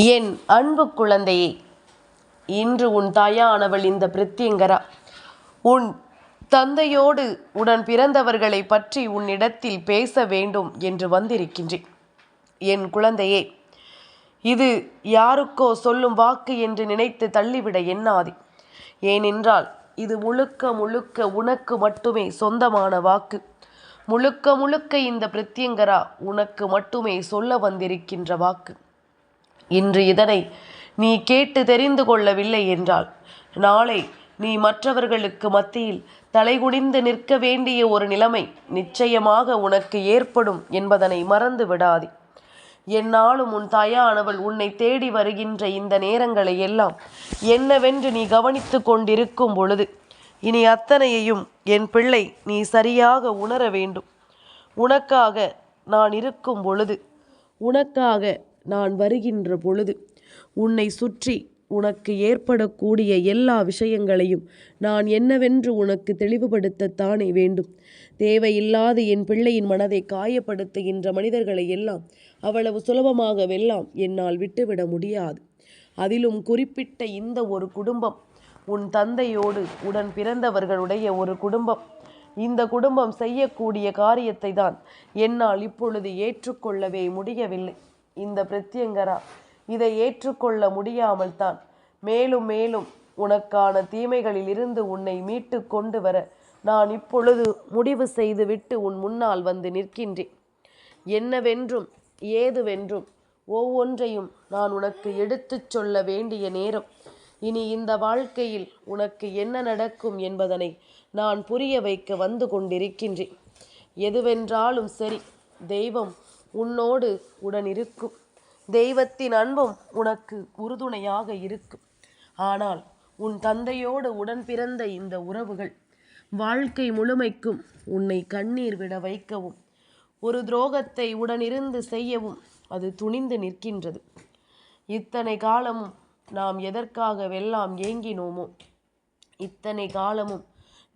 என் அன்பு குழந்தையே இன்று உன் தாயானவள் இந்த பிரித்தியங்கரா. உன் தந்தையோடு உடன் பிறந்தவர்களை பற்றி உன்னிடத்தில் பேச வேண்டும் என்று வந்திருக்கின்றேன். என் குழந்தையே இது யாருக்கோ சொல்லும் வாக்கு என்று நினைத்து தள்ளிவிட எண்ணாதே. ஏனென்றால் இது முழுக்க முழுக்க உனக்கு மட்டுமே சொந்தமான வாக்கு. முழுக்க முழுக்க இந்த பிரத்யங்கரா உனக்கு மட்டுமே சொல்ல வந்திருக்கின்ற வாக்கு. இன்று இதனை நீ கேட்டு தெரிந்து கொள்ளவில்லை என்றால் நாளை நீ மற்றவர்களுக்கு மத்தியில் தலைகுனிந்து நிற்க வேண்டிய ஒரு நிலைமை நிச்சயமாக உனக்கு ஏற்படும் என்பதனை மறந்து விடாதே. என்னாலும் உன் தாயானவள் உன்னை தேடி வருகின்ற இந்த நேரங்களை எல்லாம் என்னவென்று நீ கவனித்து கொண்டிருக்கும் பொழுது இனி அத்தனையையும் என் பிள்ளை நீ சரியாக உணர வேண்டும். உனக்காக நான் இருக்கும் பொழுது உனக்காக நான் வருகின்ற பொழுது உன்னை சுற்றி உனக்கு ஏற்படக்கூடிய எல்லா விஷயங்களையும் நான் என்னவென்று உனக்கு தெளிவுபடுத்தத்தானே வேண்டும்? தேவையில்லாத என் பிள்ளையின் மனதை காயப்படுத்துகின்ற மனிதர்களை எல்லாம் அவ்வளவு சுலபமாக வெல்லாம் என்னால் விட்டுவிட முடியாது. அதிலும் குறிப்பிட்ட இந்த ஒரு குடும்பம் உன் தந்தையோடு உடன் பிறந்தவர்களுடைய ஒரு குடும்பம் இந்த குடும்பம் செய்யக்கூடிய காரியத்தை தான் என்னால் இப்பொழுது ஏற்றுக்கொள்ளவே முடியவில்லை. இந்த பிரத்யங்கரா. இதை ஏற்றுக்கொள்ள முடியாமல் தான் மேலும் மேலும் உனக்கான தீமைகளில் இருந்து உன்னை மீட்டு கொண்டு வர நான் இப்பொழுது முடிவு செய்துவிட்டு உன் முன்னால் வந்து நிற்கின்றேன். என்னவென்றும் ஏதுவென்றும் ஒவ்வொன்றையும் நான் உனக்கு எடுத்துச் சொல்ல வேண்டிய நேரம். இனி இந்த வாழ்க்கையில் உனக்கு என்ன நடக்கும் என்பதனை நான் புரிய வைக்க வந்து கொண்டிருக்கின்றேன். எதுவென்றாலும் சரி தெய்வம் உன்னோடு உடன் இருக்கும் தெய்வத்தின் அன்பும் உனக்கு உறுதுணையாக இருக்கும். ஆனால் உன் தந்தையோடு உடன் பிறந்த இந்த உறவுகள் வாழ்க்கை முழுமைக்கும் உன்னை கண்ணீர் விட வைக்கவும் ஒரு துரோகத்தை உடனிருந்து செய்யவும் அது துணிந்து நிற்கின்றது. இத்தனை காலமும் நாம் எதற்காகவெல்லாம் ஏங்கினோமோ இத்தனை காலமும்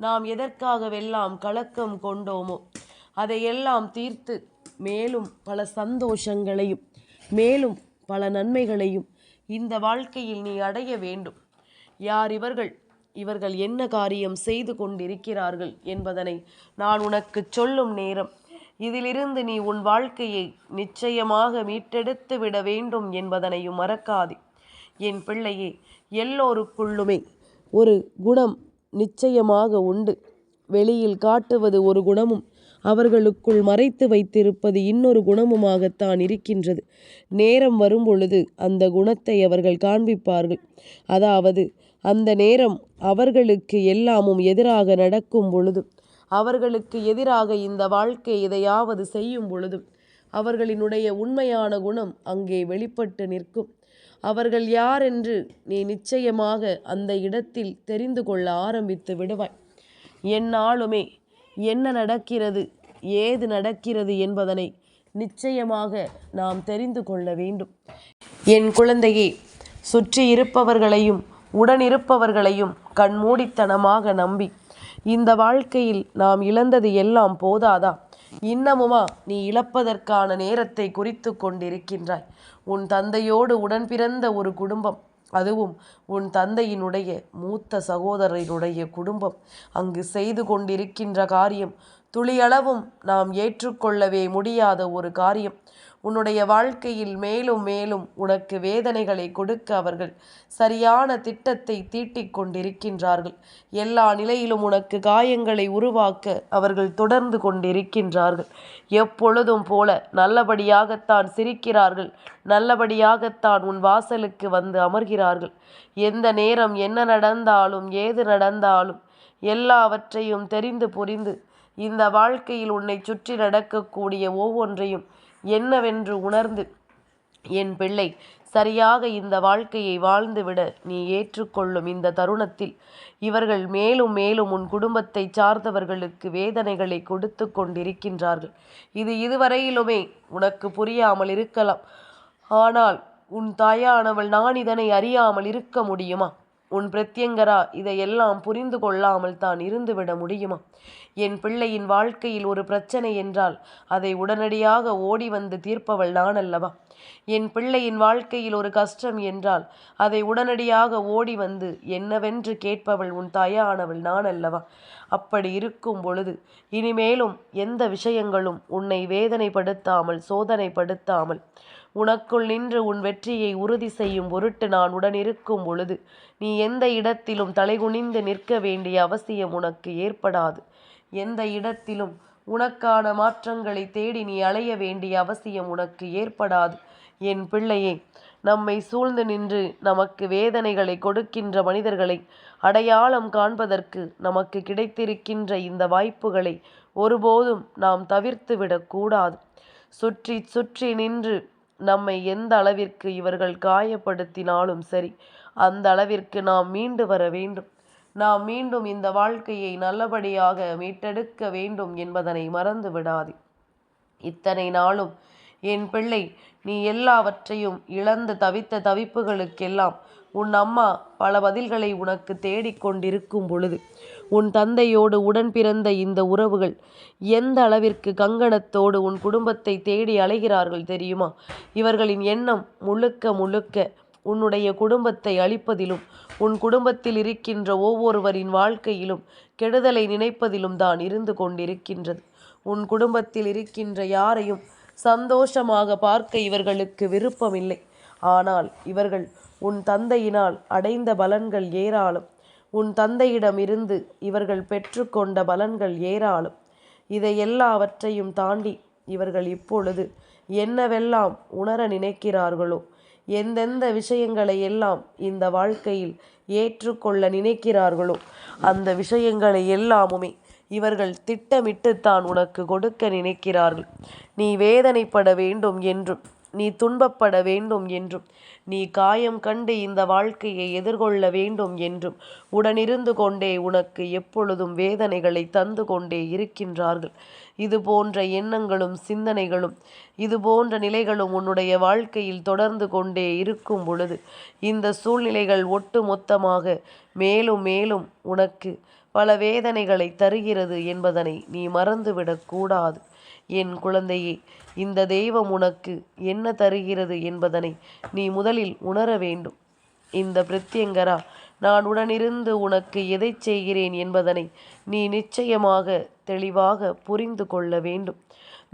நாம் எதற்காகவெல்லாம் கலக்கம் கொண்டோமோ அதையெல்லாம் தீர்த்து மேலும் பல சந்தோஷங்களையும் மேலும் பல நன்மைகளையும் இந்த வாழ்க்கையில் நீ அடைய வேண்டும். யார் இவர்கள்? இவர்கள் என்ன காரியம் செய்து கொண்டிருக்கிறார்கள் என்பதனை நான் உனக்கு சொல்லும் நேரம். இதிலிருந்து நீ உன் வாழ்க்கையை நிச்சயமாக மீட்டெடுத்து விட வேண்டும் என்பதனையும் மறக்காதே. என் பிள்ளையே எல்லோருக்குள்ளுமே ஒரு குணம் நிச்சயமாக உண்டு. வெளியில் காட்டுவது ஒரு குணமும் அவர்களுக்குள் மறைத்து வைத்திருப்பது இன்னொரு குணமுமாகத்தான் இருக்கின்றது. நேரம் வரும்பொழுது அந்த குணத்தை அவர்கள் காண்பிப்பார்கள். அதாவது அந்த நேரம் அவர்களுக்கு எல்லாமும் எதிராக நடக்கும் பொழுதும் அவர்களுக்கு எதிராக இந்த வாழ்க்கை எதையாவது செய்யும் பொழுதும் அவர்களினுடைய உண்மையான குணம் அங்கே வெளிப்பட்டு நிற்கும். அவர்கள் யார் என்று நீ நிச்சயமாக அந்த இடத்தில் தெரிந்து கொள்ள ஆரம்பித்து விடுவாய். என்னாலுமே என்ன நடக்கிறது? ஏது நடக்கிறது என்பதனை நிச்சயமாக நாம் தெரிந்து கொள்ள வேண்டும். என் குழந்தையே சுற்றி இருப்பவர்களையும் உடனிருப்பவர்களையும் கண்மூடித்தனமாக நம்பி இந்த வாழ்க்கையில் நாம் இழந்தது எல்லாம் போதாதா? இன்னமுமா நீ இழப்பதற்கான நேரத்தை குறித்து கொண்டிருக்கின்றாய். உன் தந்தையோடு உடன் பிறந்த ஒரு குடும்பம் அதுவும் உன் தந்தையினுடைய மூத்த சகோதரனுடைய குடும்பம். அங்கு செய்து கொண்டிருக்கின்ற காரியம் துளியளவும் நாம் ஏற்றுக்கொள்ளவே முடியாத ஒரு காரியம். உன்னுடைய வாழ்க்கையில் மேலும் மேலும் உனக்கு வேதனைகளை கொடுக்க அவர்கள் சரியான திட்டத்தை தீட்டிக் கொண்டிருக்கின்றார்கள். எல்லா நிலையிலும் உனக்கு காயங்களை உருவாக்க அவர்கள் தொடர்ந்து கொண்டிருக்கின்றார்கள். எப்பொழுதும் போல நல்லபடியாகத்தான் சிரிக்கிறார்கள். நல்லபடியாகத்தான் உன் வாசலுக்கு வந்து அமர்கிறார்கள். எந்த நேரம் என்ன நடந்தாலும் ஏது நடந்தாலும் எல்லாவற்றையும் தெரிந்து புரிந்து இந்த வாழ்க்கையில் உன்னை சுற்றி நடக்கக்கூடிய ஒவ்வொன்றையும் என்னவென்று உணர்ந்து என் பிள்ளை சரியாக இந்த வாழ்க்கையை வாழ்ந்துவிட நீ ஏற்றுக்கொள்ளும் இந்த தருணத்தில் இவர்கள் மேலும் மேலும் உன் குடும்பத்தை சார்ந்தவர்களுக்கு வேதனைகளை கொடுத்து கொண்டிருக்கின்றார்கள். இது இதுவரையிலுமே உனக்கு புரியாமல் இருக்கலாம். ஆனால் உன் தாயானவள் நான் இதனை அறியாமல் இருக்க முடியுமா? உன் பிரத்யங்கரா இதையெல்லாம் புரிந்து கொள்ளாமல் தான் இருந்துவிட முடியுமா? என் பிள்ளையின் வாழ்க்கையில் ஒரு பிரச்சனை என்றால் அதை உடனடியாக ஓடி வந்து தீர்ப்பவள் நான் அல்லவா என் பிள்ளையின் வாழ்க்கையில் ஒரு கஷ்டம் என்றால் அதை உடனடியாக ஓடி வந்து என்னவென்று கேட்பவள் உன் தாயானவள் நான் அல்லவா அப்படி இருக்கும் பொழுது இனிமேலும் எந்த விஷயங்களும் உன்னை வேதனைப்படுத்தாமல் சோதனைப்படுத்தாமல் உனக்குள் நின்று உன் வெற்றியை உறுதி செய்யும் பொருட்டு நான் உடனிருக்கும் பொழுது நீ எந்த இடத்திலும் தலைகுனிந்து நிற்க வேண்டிய அவசியம் உனக்கு ஏற்படாது. எந்த இடத்திலும் உனக்கான மாற்றங்களை தேடி நீ அலைய வேண்டிய அவசியம் உனக்கு ஏற்படாது. என் பிள்ளையே நம்மை சூழ்ந்து நின்று நமக்கு வேதனைகளை கொடுக்கின்ற மனிதர்களை அடையாளம் காண்பதற்கு நமக்கு கிடைத்திருக்கின்ற இந்த வாய்ப்புகளை ஒருபோதும் நாம் தவிர்த்துவிடக்கூடாது. சுற்றி சுற்றி நின்று நம்மை எந்த அளவிற்கு இவர்கள் காயப்படுத்தினாலும் சரி அந்த அளவிற்கு நாம் மீண்டு வர வேண்டும். நாம் மீண்டும் இந்த வாழ்க்கையை நல்லபடியாக மீட்டெடுக்க வேண்டும் என்பதனை மறந்து விடாதே. இத்தனை நாளும் என் பிள்ளை நீ எல்லாவற்றையும் இழந்து தவித்த தவிப்புகளுக்கெல்லாம் உன் அம்மா பல பதில்களை உனக்கு தேடிக்கொண்டிருக்கும் பொழுது உன் தந்தையோடு உடன் பிறந்த இந்த உறவுகள் எந்த அளவிற்கு கங்கணத்தோடு உன் குடும்பத்தை தேடி அலைகிறார்கள் தெரியுமா? இவர்களின் எண்ணம் முழுக்க முழுக்க உன்னுடைய குடும்பத்தை அழிப்பதிலும் உன் குடும்பத்தில் இருக்கின்ற ஒவ்வொருவரின் வாழ்க்கையிலும் கெடுதலை நினைப்பதிலும் தான் இருந்து கொண்டிருக்கின்றது. உன் குடும்பத்தில் இருக்கின்ற யாரையும் சந்தோஷமாக பார்க்க இவர்களுக்கு விருப்பமில்லை. ஆனால் இவர்கள் உன் தந்தையினால் அடைந்த பலன்கள் ஏராளம். உன் தந்தையிடம் இருந்து இவர்கள் பெற்றுக்கொண்ட பலன்கள் ஏராளம். இதை எல்லாவற்றையும் தாண்டி இவர்கள் இப்பொழுது என்னவெல்லாம் உணர நினைக்கிறார்களோ எந்தெந்த விஷயங்களை எல்லாம் இந்த வாழ்க்கையில் ஏற்றுக்கொள்ள நினைக்கிறார்களோ அந்த விஷயங்களை எல்லாமுமே இவர்கள் திட்டமிட்டு தான் உனக்கு கொடுக்க நினைக்கிறார்கள். நீ வேதனைப்பட வேண்டும் என்றும் நீ துன்பப்பட வேண்டும் என்றும். நீ காயம் கண்டு இந்த வாழ்க்கையை எதிர்கொள்ள வேண்டும் என்றும். உடனிருந்து கொண்டே உனக்கு எப்பொழுதும் வேதனைகளை தந்து கொண்டே இருக்கின்றார்கள். இது போன்ற எண்ணங்களும் சிந்தனைகளும் இது போன்ற நிலைகளும் உன்னுடைய வாழ்க்கையில் தொடர்ந்து கொண்டே இருக்கும் பொழுது இந்த சூழ்நிலைகள் ஒட்டு மொத்தமாக மேலும் மேலும் உனக்கு பல வேதனைகளை தருகிறது என்பதனை நீ மறந்துவிடக்கூடாது. என் குழந்தையே இந்த தெய்வம் உனக்கு என்ன தருகிறது என்பதனை நீ முதலில் உணர வேண்டும். இந்த பிரத்யங்கரா நான் உடனிருந்து உனக்கு எதை செய்கிறேன் என்பதனை நீ நிச்சயமாக தெளிவாக புரிந்து கொள்ள வேண்டும்.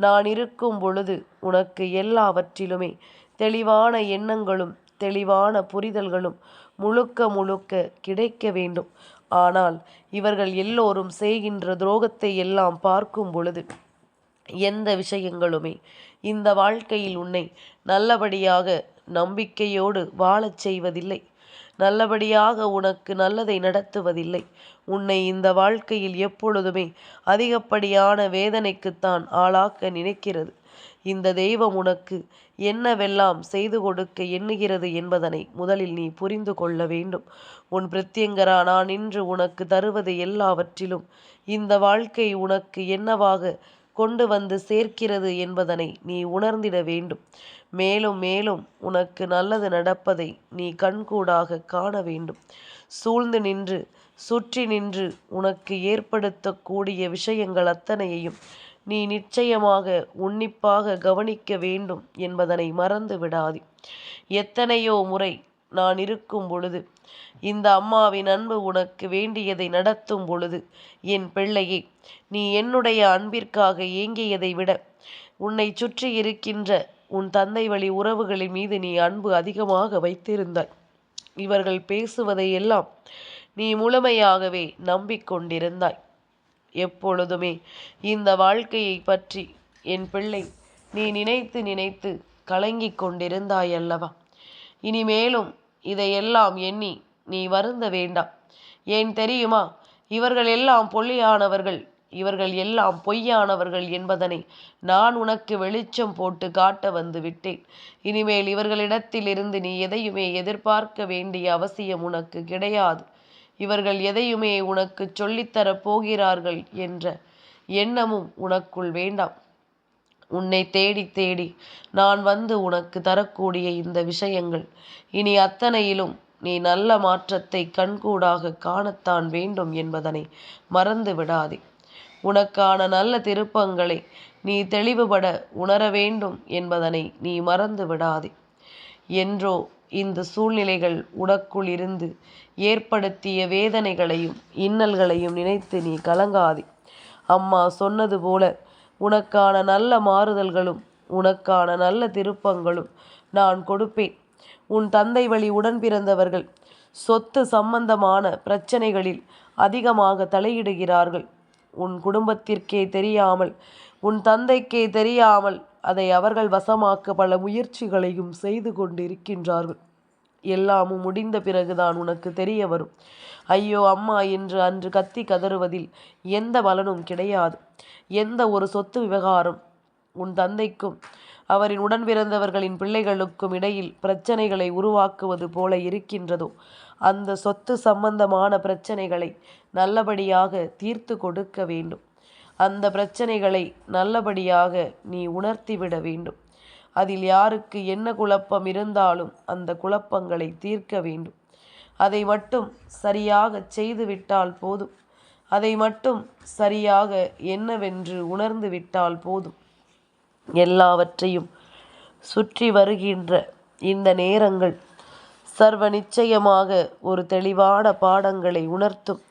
நான் இருக்கும் பொழுது உனக்கு எல்லாவற்றிலுமே தெளிவான எண்ணங்களும் தெளிவான புரிதல்களும் முழுக்க முழுக்க கிடைக்க வேண்டும். ஆனால் இவர்கள் எல்லோரும் செய்கின்ற துரோகத்தை எல்லாம் பார்க்கும் பொழுது எந்த விஷயங்களுமே. இந்த வாழ்க்கையில் உன்னை நல்லபடியாக நம்பிக்கையோடு வாழச் செய்வதில்லை. நல்லபடியாக உனக்கு நல்லதை நடத்துவதில்லை. உன்னை இந்த வாழ்க்கையில் எப்பொழுதுமே அதிகப்படியான வேதனைக்குத்தான் ஆளாக்க நினைக்கிறது. இந்த தெய்வம் உனக்கு என்னவெல்லாம் செய்து கொடுக்க எண்ணுகிறது என்பதனை முதலில் நீ புரிந்து கொள்ள வேண்டும். உன் பிரத்யங்கரா நான் இன்று உனக்கு தருவது எல்லாவற்றிலும் இந்த வாழ்க்கை உனக்கு என்னவாக கொண்டு வந்து சேர்க்கிறது என்பதனை நீ உணர்ந்திட வேண்டும். மேலும் மேலும் உனக்கு நல்லது நடப்பதை நீ கண்கூடாக காண வேண்டும். சூழ்ந்து நின்று சுற்றி நின்று உனக்கு ஏற்படுத்தக்கூடிய விஷயங்கள் அத்தனையையும் நீ நிச்சயமாக உன்னிப்பாக கவனிக்க வேண்டும் என்பதனை மறந்து விடாதே எத்தனையோ முறை நான் இருக்கும் பொழுது இந்த அம்மாவின் அன்பு உனக்கு வேண்டியதை நடத்தும் பொழுது என் பிள்ளையே நீ என்னுடைய அன்பிற்காக ஏங்கியதை விட உன்னை சுற்றி இருக்கின்ற உன் தந்தை வழி உறவுகளின் மீது நீ அன்பு அதிகமாக வைத்திருந்தாய். இவர்கள் பேசுவதை எல்லாம் நீ முழுமையாகவே நம்பிக்கொண்டிருந்தாய். எப்பொழுதுமே இந்த வாழ்க்கையை பற்றி என் பிள்ளை நீ நினைத்து நினைத்து கலங்கிக் கொண்டிருந்தாய் அல்லவா இனிமேலும் இதையெல்லாம் எண்ணி நீ வருந்த வேண்டாம். ஏன் தெரியுமா? இவர்கள் எல்லாம் பொல்லியானவர்கள் இவர்கள் எல்லாம் பொய்யானவர்கள் என்பதனை நான் உனக்கு வெளிச்சம் போட்டு காட்ட வந்து விட்டேன். இனிமேல் இவர்களிடத்திலிருந்து நீ எதையுமே எதிர்பார்க்க வேண்டிய அவசியம் உனக்கு கிடையாது. இவர்கள் எதையுமே உனக்கு சொல்லித்தரப் போகிறார்கள் என்ற எண்ணமும் உனக்குள் வேண்டாம். உன்னை தேடி தேடி நான் வந்து உனக்கு தரக்கூடிய இந்த விஷயங்கள். இனி அத்தனையிலும் நீ நல்ல மாற்றத்தை கண்கூடாக காணத்தான் வேண்டும் என்பதனை மறந்து விடாதே. உனக்கான நல்ல திருப்பங்களை நீ தெளிவுபட உணர வேண்டும் என்பதனை நீ மறந்து விடாதே. என்றோ இந்த சூழ்நிலைகள் உனக்குள் இருந்து ஏற்படுத்திய வேதனைகளையும் இன்னல்களையும் நினைத்து நீ கலங்காதே. அம்மா சொன்னது போல உனக்கான நல்ல மாறுதல்களும் உனக்கான நல்ல திருப்பங்களும் நான் கொடுப்பேன். உன் தந்தை வழி உடன் பிறந்தவர்கள் சொத்து சம்பந்தமான பிரச்சனைகளில் அதிகமாக தலையிடுகிறார்கள். உன் குடும்பத்திற்கே தெரியாமல் உன் தந்தைக்கே தெரியாமல் அதை அவர்கள் வசமாக்க பல முயற்சிகளையும் செய்து கொண்டிருக்கின்றார்கள். எல்லாமும் முடிந்த பிறகுதான் உனக்கு தெரிய வரும். ஐயோ அம்மா என்று அன்று கத்தி கதறுவதில் எந்த பலனும் கிடையாது. எந்த ஒரு சொத்து விவகாரம் உன் தந்தைக்கும் அவரின் உடன் பிறந்தவர்களின் பிள்ளைகளுக்கும் இடையில் பிரச்சனைகளை உருவாக்குவது போல இருக்கின்றதோ அந்த சொத்து சம்பந்தமான பிரச்சனைகளை நல்லபடியாக தீர்த்து கொடுக்க வேண்டும். அந்த பிரச்சனைகளை நல்லபடியாக நீ உணர்த்திவிட வேண்டும். அதில் யாருக்கு என்ன குழப்பம் இருந்தாலும் அந்த குழப்பங்களை தீர்க்க வேண்டும். அதை மட்டும் சரியாக செய்துவிட்டால் போதும். அதை மட்டும் சரியாக என்னவென்று உணர்ந்து விட்டால் போதும். எல்லாவற்றையும் சுற்றி வருகின்ற இந்த நேரங்கள் சர்வ நிச்சயமாக ஒரு தெளிவான பாடங்களை உணர்த்தும்.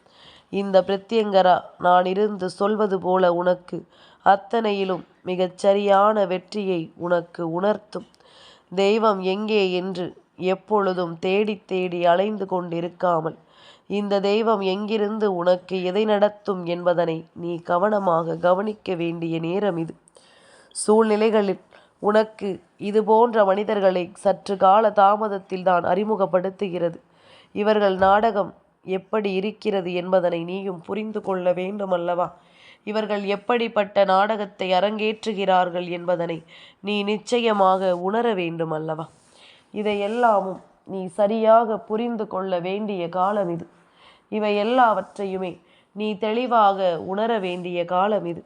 இந்த பிரத்யங்கரா நான் இருந்து சொல்வது போல உனக்கு அத்தனையிலும் மிகச் சரியான வெற்றியை உனக்கு உணர்த்தும். தெய்வம் எங்கே என்று எப்பொழுதும் தேடி தேடி அலைந்து கொண்டிருக்காமல் இந்த தெய்வம் எங்கிருந்து உனக்கு எதை நடத்தும் என்பதனை நீ கவனமாக கவனிக்க வேண்டிய நேரம் இது. சூழ்நிலைகளில் உனக்கு இது போன்ற மனிதர்களை சற்று கால தாமதத்தில் தான் அறிமுகப்படுத்துகிறது. இவர்கள் நாடகம் எப்படி இருக்கிறது என்பதனை நீயும் புரிந்து கொள்ள வேண்டும் அல்லவா இவர்கள் எப்படிப்பட்ட நாடகத்தை அரங்கேற்றுகிறார்கள் என்பதனை நீ நிச்சயமாக உணர வேண்டும் அல்லவா இதையெல்லாமும் நீ சரியாக புரிந்து கொள்ள வேண்டிய காலம் இது. இவை எல்லாவற்றையுமே நீ தெளிவாக உணர வேண்டிய காலம் இது.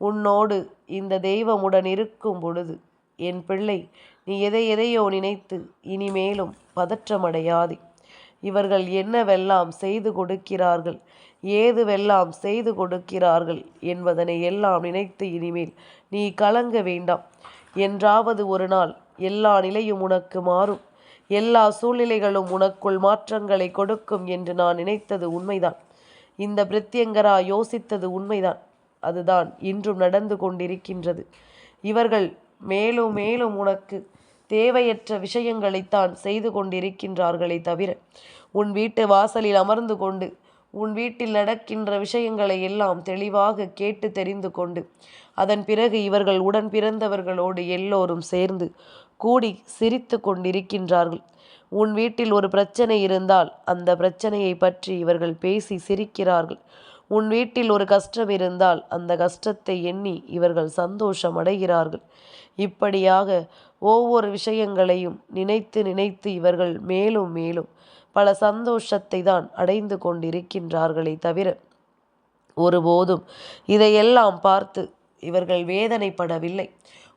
உன்னோடு இந்த தெய்வமுடன் இருக்கும் பொழுது என் பிள்ளை நீ எதை எதையோ நினைத்து இனிமேலும் பதற்றமடையாதே. இவர்கள் என்னவெல்லாம் செய்து கொடுக்கிறார்கள் ஏதுவெல்லாம் செய்து கொடுக்கிறார்கள் என்பதனை எல்லாம் நினைத்து இனிமேல் நீ கலங்க வேண்டாம். என்றாவது ஒரு நாள் எல்லா நிலையும் உனக்கு மாறும். எல்லா சூழ்நிலைகளும் உனக்குள் மாற்றங்களை கொடுக்கும் என்று நான் நினைத்தது உண்மைதான். இந்த பிரத்யங்கரா யோசித்தது உண்மைதான். அதுதான் இன்றும் நடந்து கொண்டிருக்கின்றது. இவர்கள் மேலும் மேலும் உனக்கு தேவையற்ற விஷயங்களைத்தான் செய்து கொண்டிருக்கின்றார்களே தவிர உன் வீட்டு வாசலில் அமர்ந்து கொண்டு உன் வீட்டில் நடக்கின்ற விஷயங்களை எல்லாம் தெளிவாக கேட்டு தெரிந்து கொண்டு அதன் பிறகு இவர்கள் உடன் பிறந்தவர்களோடு எல்லோரும் சேர்ந்து கூடி சிரித்து கொண்டிருக்கின்றார்கள். உன் வீட்டில் ஒரு பிரச்சனை இருந்தால் அந்த பிரச்சனையை பற்றி இவர்கள் பேசி சிரிக்கிறார்கள். உன் வீட்டில் ஒரு கஷ்டம் இருந்தால் அந்த கஷ்டத்தை எண்ணி இவர்கள் சந்தோஷம் அடைகிறார்கள் இப்படியாக ஒவ்வொரு விஷயங்களையும் நினைத்து நினைத்து இவர்கள் மேலும் மேலும் பல சந்தோஷத்தை தான் அடைந்து கொண்டிருக்கின்றார்களே தவிர ஒருபோதும் இதையெல்லாம் பார்த்து இவர்கள் வேதனைப்படவில்லை.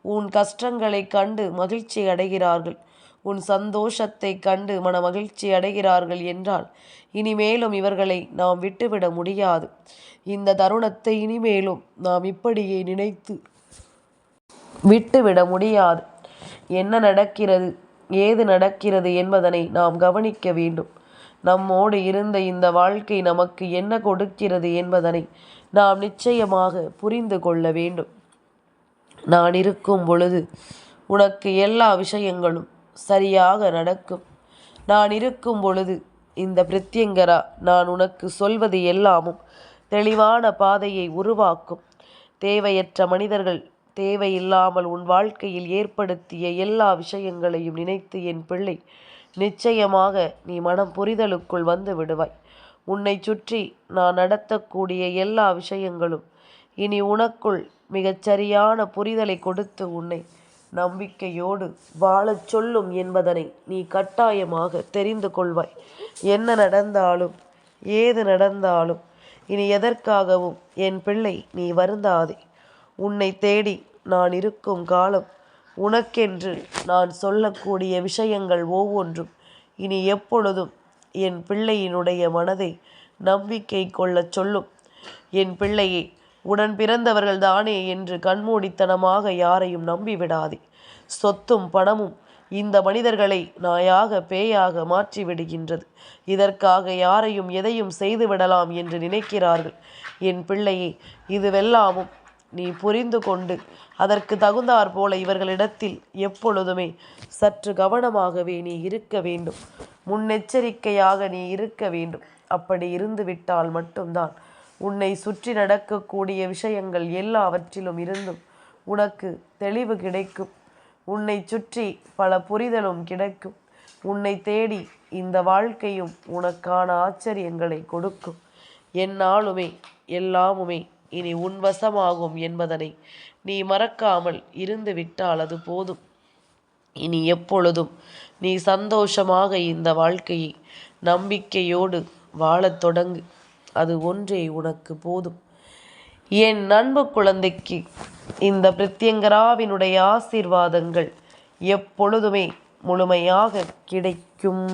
உன் கஷ்டங்களை கண்டு மகிழ்ச்சி அடைகிறார்கள். உன் சந்தோஷத்தை கண்டு மன மகிழ்ச்சி அடைகிறார்கள் என்றால் இனிமேலும் இவர்களை நாம் விட்டுவிட முடியாது. இந்த தருணத்தை இனிமேலும் நாம் இப்படியே நினைத்து விட்டுவிட முடியாது. என்ன நடக்கிறது? ஏது நடக்கிறது என்பதனை நாம் கவனிக்க வேண்டும். நம்மோடு இருந்த இந்த வாழ்க்கை நமக்கு என்ன கொடுக்கிறது என்பதனை நாம் நிச்சயமாக புரிந்து கொள்ள வேண்டும். நான் இருக்கும் பொழுது உனக்கு எல்லா விஷயங்களும் சரியாக நடக்கும். நான் இருக்கும் பொழுது இந்த பிரித்யங்கரா நான் உனக்கு சொல்வது எல்லாமும் தெளிவான பாதையை உருவாக்கும். தேவையற்ற மனிதர்கள் தேவையில்லாமல் உன் வாழ்க்கையில் ஏற்படுத்திய எல்லா விஷயங்களையும் நினைத்து என் பிள்ளை நிச்சயமாக நீ மனம் புரிதலுக்குள் வந்து விடுவாய். உன்னை சுற்றி நான் நடத்தக்கூடிய எல்லா விஷயங்களும் இனி உனக்குள் மிகச்சரியான புரிதலை கொடுத்து உன்னை நம்பிக்கையோடு வாழச் சொல்லும் என்பதனை நீ கட்டாயமாக தெரிந்து கொள்வாய். என்ன நடந்தாலும் ஏது நடந்தாலும் இனி எதற்காகவும் என் பிள்ளை நீ வருந்தாதே. உன்னை தேடி நான் இருக்கும் காலம் உனக்கென்று நான் சொல்லக்கூடிய விஷயங்கள் ஒவ்வொன்றும் இனி எப்பொழுதும் என் பிள்ளையினுடைய மனதை நம்பிக்கை கொள்ளச் சொல்லும். என் பிள்ளையை உடன் பிறந்தவர்கள் தானே என்று கண்மூடித்தனமாக யாரையும் நம்பிவிடாதே. சொத்தும் பணமும் இந்த மனிதர்களை நாயாக பேயாக மாற்றி விடுகின்றது இதற்காக யாரையும் எதையும் செய்து விடலாம் என்று நினைக்கிறார்கள். என் பிள்ளையை இதுவெல்லாமும் நீ புரிந்து கொண்டு அதற்கு தகுந்தாற் போல இவர்களிடத்தில் எப்பொழுதுமே சற்று கவனமாகவே நீ இருக்க வேண்டும். முன்னெச்சரிக்கையாக நீ இருக்க வேண்டும். அப்படி இருந்துவிட்டால் மட்டும்தான் உன்னை சுற்றி நடக்கக்கூடிய விஷயங்கள் எல்லாவற்றிலும் இருந்தும் உனக்கு தெளிவு கிடைக்கும். உன்னை சுற்றி பல புரிதலும் கிடைக்கும். உன்னை தேடி இந்த வாழ்க்கையும் உனக்கான ஆச்சரியங்களை கொடுக்கும். என்னாலுமே எல்லாமுமே இனி உன் வசமாகும் என்பதனை நீ மறக்காமல் இருந்து விட்டால் அது போதும். இனி எப்பொழுதும் நீ சந்தோஷமாக இந்த வாழ்க்கையை நம்பிக்கையோடு வாழத் தொடங்கு. அது ஒன்றே உனக்கு போதும். என் அன்பு குழந்தைக்கு இந்த பிரத்யங்கராவினுடைய ஆசீர்வாதங்கள் எப்பொழுதுமே முழுமையாக கிடைக்கும்.